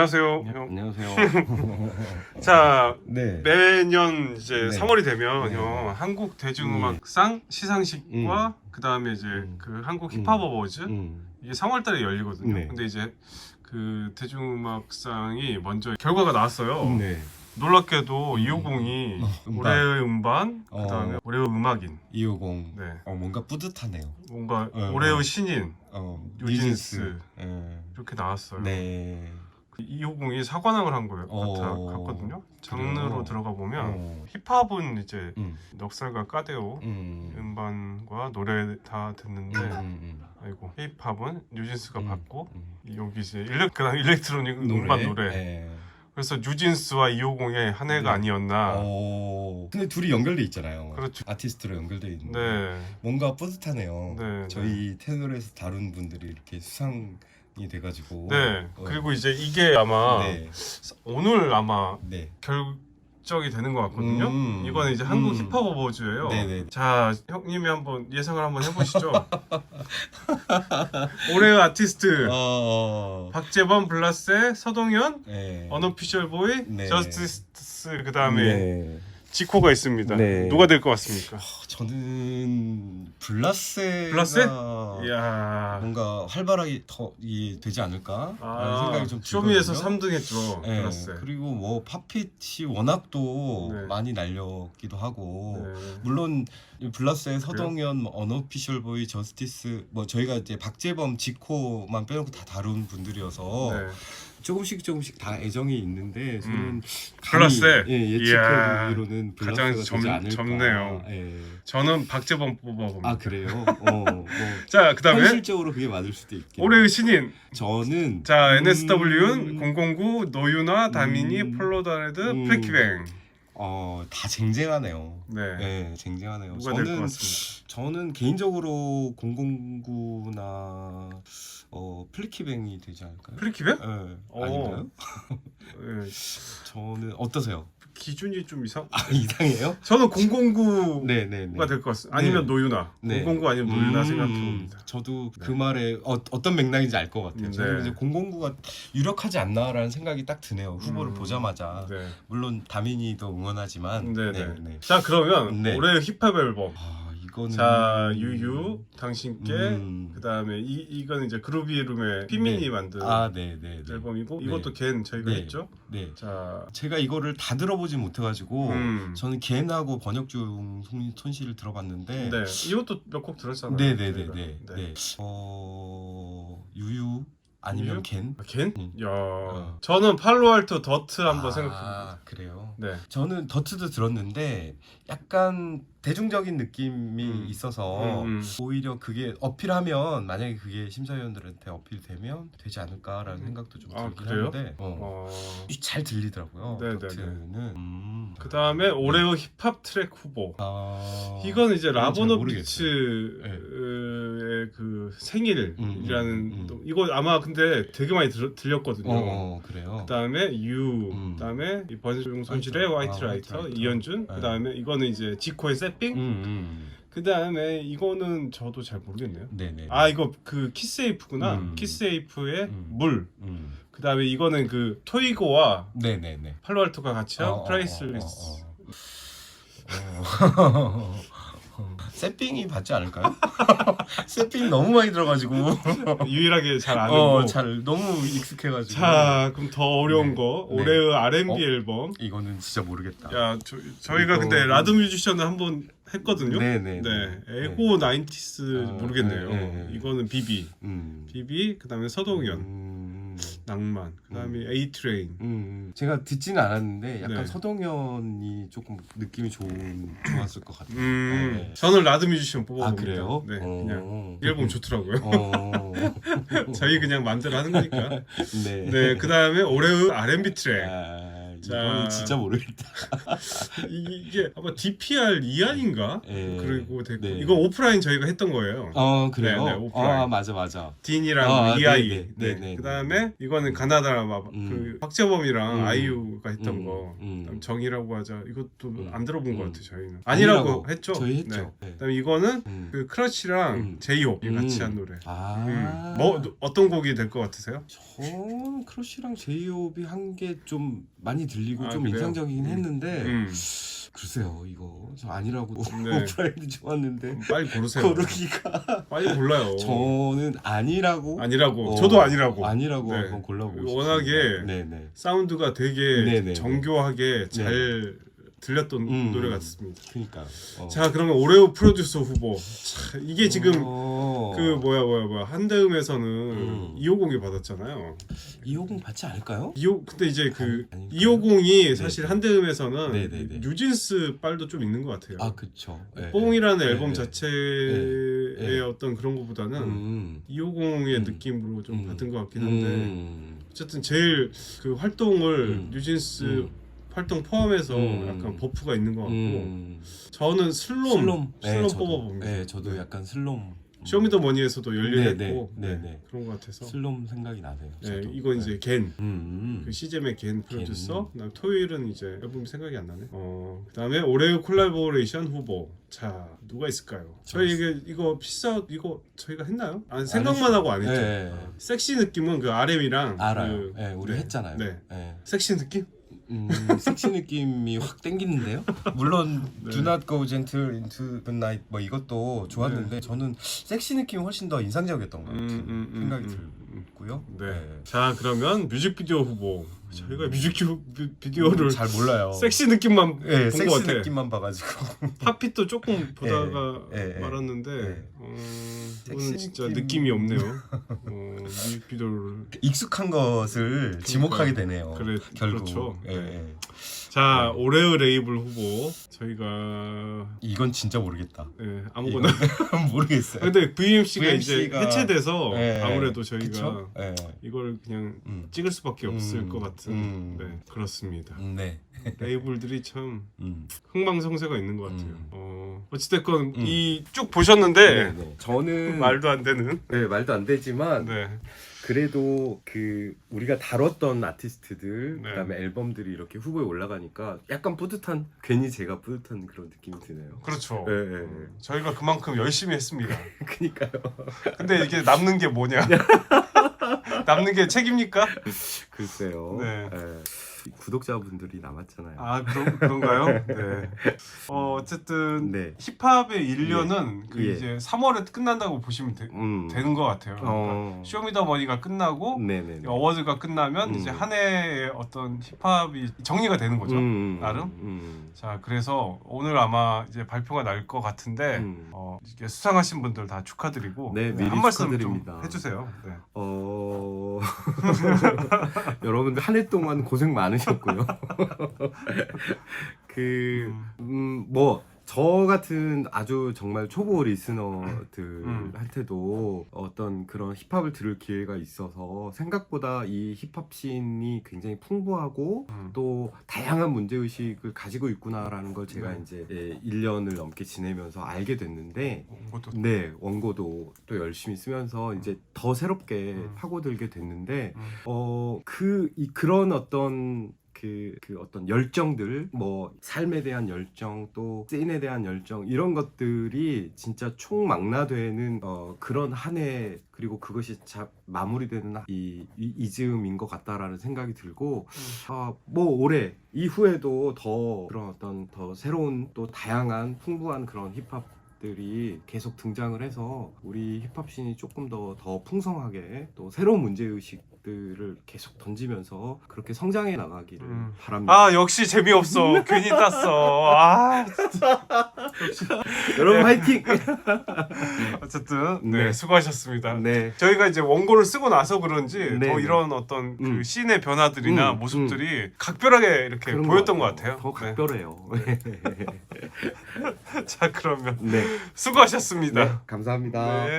안녕하세요. 네, 형. 안녕하세요. 자 네. 매년 이제 네. 3월이 되면 네. 형 한국 대중음악상 시상식과 그 다음에 이제 음. 그 한국 음. 힙합 어워즈 음. 이게 3월달에 열리거든요. 네. 근데 이제 그 대중음악상이 먼저 결과가 나왔어요. 네. 놀랍게도 250이 어, 음반. 올해의 음반, 어. 그다음에 올해의 음악인, 250. 네 어 뭔가 뿌듯하네요. 뭔가 어, 올해의 어. 신인 어. 뉴진스. 예. 이렇게 나왔어요. 네. 그 250이 사관왕을 한 거예요. 어. 같아 같거든요. 장르로 그래요? 들어가 보면 어. 힙합은 이제 음. 넉살과 까데오 음. 음반과 노래 다 듣는데 음, 음, 아이고 힙합은 뉴진스가 음. 받고 음. 여기 이제 일렉 그다음 일렉트로닉 음반 노래 예. 그래서 뉴진스와 250의 한 해가 네. 아니었나 어. 근데 둘이 연결돼 있잖아요. 그렇죠. 아티스트로 연결돼 있는데 네, 뭔가 뿌듯하네요. 네, 저희 테너에서 다룬 분들이 이렇게 수상 이 돼가지고. 네 어. 그리고 이제 이게 아마 네. 오늘 아마 네. 결정이 되는 것 같거든요 음. 이거는 이제 한국 음. 힙합 어워즈예요 네네. 자 형님이 한번 예상을 한번 해보시죠 올해의 아티스트 어. 박재범 블라세 서동현 네. 언어피셜 보이 네. 저스티스 그 다음에 네. 지코가 있습니다. 네. 누가 될 것 같습니까? 저는 블라세가 블라세? 이야. 뭔가 활발하게 더 되지 않을까 라는 아, 생각이 좀 쇼미에서 들거든요. 3등 했죠. 네, 플러스. 그리고 뭐 팝핏이 워낙 또 네. 많이 날렸기도 하고 네. 물론 이 블라스의 서동현, 뭐 언어피셜 보이, 저스티스 뭐 저희가 이제 박재범, 지코만 빼놓고 다 다룬 분들이어서 네. 조금씩 조금씩 다 애정이 있는데 저는 음. 감히, 블라스? 예, 예측해보기로는 가장 블라스가 젊- 되지 않을까. 젊네요. 예. 저는 박재범 뽑아봅니다. 아 그래요? 어, 뭐 자, 그 다음에 현실적으로 그게 맞을 수도 있겠. 올해의 신인. 저는 자, 음, NSW는 009, 노유나, 다미니, 음. 폴로다레드, 음. 플래키뱅. 어, 다 쟁쟁하네요. 네. 네, 쟁쟁하네요. 누가 될것 저는 같습니다. 저는 개인적으로 009나 어 플리키뱅이 되지 않을까요? 플래키뱅? 네, 어. 아닌가요? 네. 저는 어떠세요? 기준이 좀 이상. 아, 이상해요? 저는 009가 네, 네, 네. 될 것 같습니다. 아니면 네. 노유나. 네. 009 아니면 노유나 음, 생각해봅니다. 저도 네. 그 말에 어, 어떤 맥락인지 알 것 같아요. 음, 저는 네. 이제 009가 유력하지 않나라는 생각이 딱 드네요. 후보를 음, 보자마자 네. 물론 다민이도 응원하지만 네, 네. 네, 네. 자 그러면 네. 올해 힙합 앨범. 아 이거는 자 유유 당신께 음. 그다음에 이 이건 이제 그루비룸의 피민이 네. 만든 아, 네, 네, 네. 앨범이고 네. 이것도 걘 저희가 네. 했죠. 네. 자 제가 이거를 다 들어보지 못해가지고 음. 저는 겐하고 번역중 손- 손실을 들어봤는데 네. 이것도 몇 곡 들었잖아요. 네 네네네 저희가. 네. 네. 어 유유 아니면? 겐 아, 걘? 음. 야 어. 저는 팔로알토 더트 한번 아, 생각해 봅니다. 그래요. 네. 저는 더트도 들었는데 약간 대중적인 느낌이 음. 있어서 음, 음. 오히려 그게 어필하면 만약에 그게 심사위원들한테 어필되면 되지 않을까라는 음. 생각도 좀 아, 들긴 그래요? 하는데 어. 어. 잘 들리더라고요. 네네네. 더트는 음. 그 다음에 올해의 힙합 트랙 후보. 아... 이건 이제 잘 라보노 모르겠어요. 비츠의 그 생일이라는 음, 음, 음. 또 이거 아마 근데 되게 많이 들, 들렸거든요. 어, 어 그래요. 그 다음에 유, 음. 그 다음에 이 번중 손실의 아, 화이트 화이트 라이터. 이현준, 네. 그다음에 이거는 이제 지코의 세핑, 음, 음. 그 다음에 이거는 저도 잘 모르겠네요. 네네. 아 이거 그 키스에이프구나. 음. 키스에이프의 음. 물. 음. 그 다음에 이거는 그 토이고와 네네네. 팔로알토가 같이 한 어, 어, 프라이슬리스. 어, 어, 어. 세핑이 받지 않을까요? 세핑 너무 많이 들어가지고 유일하게 잘 아는 어, 거. 잘 너무 익숙해가지고 자, 그럼 더 어려운 네. 거 네. 올해의 R&B 어? 앨범. 이거는 진짜 모르겠다. 야, 저, 저희가 이거- 근데 라드 뮤지션을 한번 했거든요. 네네. 네, 에고 나인티스 아, 모르겠네요. 네, 네, 네. 이거는 비비, 음. 비비, 그다음에 서동현, 음. 낭만, 그다음에 A 트레인. 음, 제가 듣지는 않았는데 약간 네. 서동현이 조금 느낌이 좋은 좋았을 것 같아요. 음, 네. 저는 라드 뮤지션 뽑아봅니다. 아 그래요? 네, 어. 그냥 이 앨범 좋더라고요. 어. 저희 그냥 마음대로 하는 거니까. 네. 네, 그다음에 올해의 R&B 트랙. 아, 이거는 자. 진짜 모르겠다. 이- 이게 아마 DPR 이안인가? 예. 그리고 됐고 네. 이거 오프라인 저희가 했던 거예요. 어 그래요? 네, 네, 오프라인. 아 맞아 맞아. 딘이랑 아, EI. 네, 네, 네. 네, 네, 그다음에 이거는 가나다 막 음. 그 박재범이랑 음. 아이유가 했던 음, 거. 음. 그다음 정이라고 하자. 이것도 음. 안 들어본 것 음. 같아 저희는. 아니라고, 아니라고 했죠. 저희 했죠. 네. 네. 그다음 에 이거는 음. 그 크러쉬랑 음. 제이홉이 음. 같이 한 노래. 아. 음. 뭐 어떤 곡이 될 것 같으세요? 전 크러쉬랑 제이홉이 한 게 좀 많이 들리고 아, 좀 그래요? 인상적이긴 음. 했는데 음. 글쎄요 이거 저 아니라고 네. 오프라인도 좋았는데 빨리 고르세요. 고르기가 빨리 골라요. 저는 아니라고 아니라고. 어, 저도 아니라고. 아니라고 네. 한번 골라보고 워낙에 싶습니다. 네네 사운드가 되게 네네. 정교하게 잘 들렸던 음. 노래 같습니다. 그러니까 어. 자 그러면 오레오 프로듀서 후보. 자, 이게 지금 어. 그 뭐야 뭐야 뭐야 한대음에서는 음. 250이 받았잖아요. 이호공 받지 않을까요? 2호 근데 이제 그 아니, 아닌가요? 250이 사실 네. 한대음에서는 네네네. 뉴진스 빨도 좀 있는 것 같아요. 아 그쵸 네. 뽕이라는 네, 앨범 네. 자체의 네, 네. 어떤 그런 것보다는 음. 250의 음. 느낌으로 좀 음. 받은 것 같긴 한데 음. 어쨌든 제일 그 활동을 음. 뉴진스 음. 활동 포함해서 음. 약간 버프가 있는 것 같고 음. 저는 슬롬 슬롬, 네, 저도, 뽑아봅니다. 네, 저도 네. 약간 슬롬 쇼미더머니에서도 열일했고 네, 네, 네, 네. 그런 것 같아서 슬롬 생각이 나네요. 네, 저도. 이건 이제 겐. 음. 그 시잼의 겐 프로듀서 그다음 토요일은 이제 앨범이 생각이 안 나네 어 그다음에 올해의 콜라보레이션 후보 자 누가 있을까요 저희 이게 이거 피사 이거 저희가 했나요 아 생각만 하고 안 했죠 네. 섹시 느낌은 그 RM이랑 알아요. 그, 네, 우리 네. 했잖아요. 네. 네. 섹시 느낌 음, 섹시 느낌이 확 땡기는데요? 물론 네. Do Not Go Gentle Into the Night 뭐 이것도 좋았는데 저는 섹시 느낌이 훨씬 더 인상적이었던 것 같아요. 음, 음, 생각이 음, 음. 들고 요. 네. 자 그러면 뮤직비디오 후보 저희가 뮤직비디오를 음, 잘 몰라요. 섹시 느낌만 네, 본 섹시 것 같아 느낌만 봐가지고 팝핏도 조금 보다가 예, 예. 말았는데 예. 음, 섹시 이거는 진짜 느낌. 느낌이 없네요 어, 뮤직비디오를 익숙한 것을 지목하게 되네요. 그래, 결국. 그렇죠. 예, 네. 예. 자 오레오 레이블 후보 저희가 이건 진짜 모르겠다. 예, 아무거나 이건 모르겠어요. 근데 VMC가, 이제 VMC 가 해체돼서 예, 아무래도 저희가 그쵸? 예. 이걸 그냥 음. 찍을 수밖에 없을 음, 것 같은 음. 네 그렇습니다 음, 네. 레이블들이 참 음. 흥망성쇠가 있는 것 같아요 음. 어, 어찌됐건 음. 이 쭉 보셨는데 네. 저는 말도 안 되는 네, 말도 안 되지만 네 그래도 그 우리가 다뤘던 아티스트들 네. 그다음에 앨범들이 이렇게 후보에 올라가니까 약간 뿌듯한 괜히 제가 뿌듯한 그런 느낌이 드네요. 그렇죠 네, 네, 네. 음, 저희가 그만큼 열심히 했습니다 그니까요. 근데 이게 남는 게 뭐냐 남는 게 책입니까? 글쎄요. 네. 예. 구독자분들이 남았잖아요. 아 그런, 그런가요? 네. 어, 어쨌든 네. 힙합의 1년은 그 예. 이제 3월에 끝난다고 보시면 되, 음. 는것 같아요. 그러니까 어. 쇼미더머니가 끝나고 네네. 어워즈가 끝나면 음. 이제 한 해의 어떤 힙합이 정리가 되는 거죠. 음, 나름? 음. 자 그래서 오늘 아마 이제 발표가 날 것 같은데 음. 어, 이게 수상하신 분들 다 축하드리고 네, 미리 한 말씀 축하드립니다. 좀 해주세요. 네. 어 여러분들 한 해 동안 고생 많으셨고요. 그 음, 뭐, 저 같은 아주 정말 초보 리스너들한테도 어떤 그런 힙합을 들을 기회가 있어서 생각보다 이 힙합 씬이 굉장히 풍부하고 음. 또 다양한 문제 의식을 가지고 있구나라는 걸 제가 네. 이제 예, 1년을 넘게 지내면서 알게 됐는데 그것도 네 원고도 또 열심히 쓰면서 이제 더 새롭게 음. 파고들게 됐는데 음. 어그 이 그런 어떤 그, 그 어떤 열정들 뭐 삶에 대한 열정 또 씬에 대한 열정 이런 것들이 진짜 총망라되는 어 그런 한 해 그리고 그것이 자, 마무리되는 이, 이 이즈음인 것 같다라는 생각이 들고 아뭐 올해 이후에도 더 그런 어떤 더 새로운 또 다양한 풍부한 그런 힙합 들이 계속 등장을 해서 우리 힙합씬이 조금 더 더 풍성하게 또 새로운 문제 의식들을 계속 던지면서 그렇게 성장해 나가기를 음. 바랍니다. 아 역시 재미없어 괜히 땄어 아 여러분 화이팅! 어쨌든 네, 네. 수고하셨습니다 네. 저희가 이제 원고를 쓰고 나서 그런지 네, 더 네. 이런 어떤 그 음. 씬의 변화들이나 음, 모습들이 각별하게 이렇게 그런 보였던 것 같아요. 더 네. 각별해요. 네. 자 그러면 네. 수고하셨습니다. 네. 감사합니다. 네.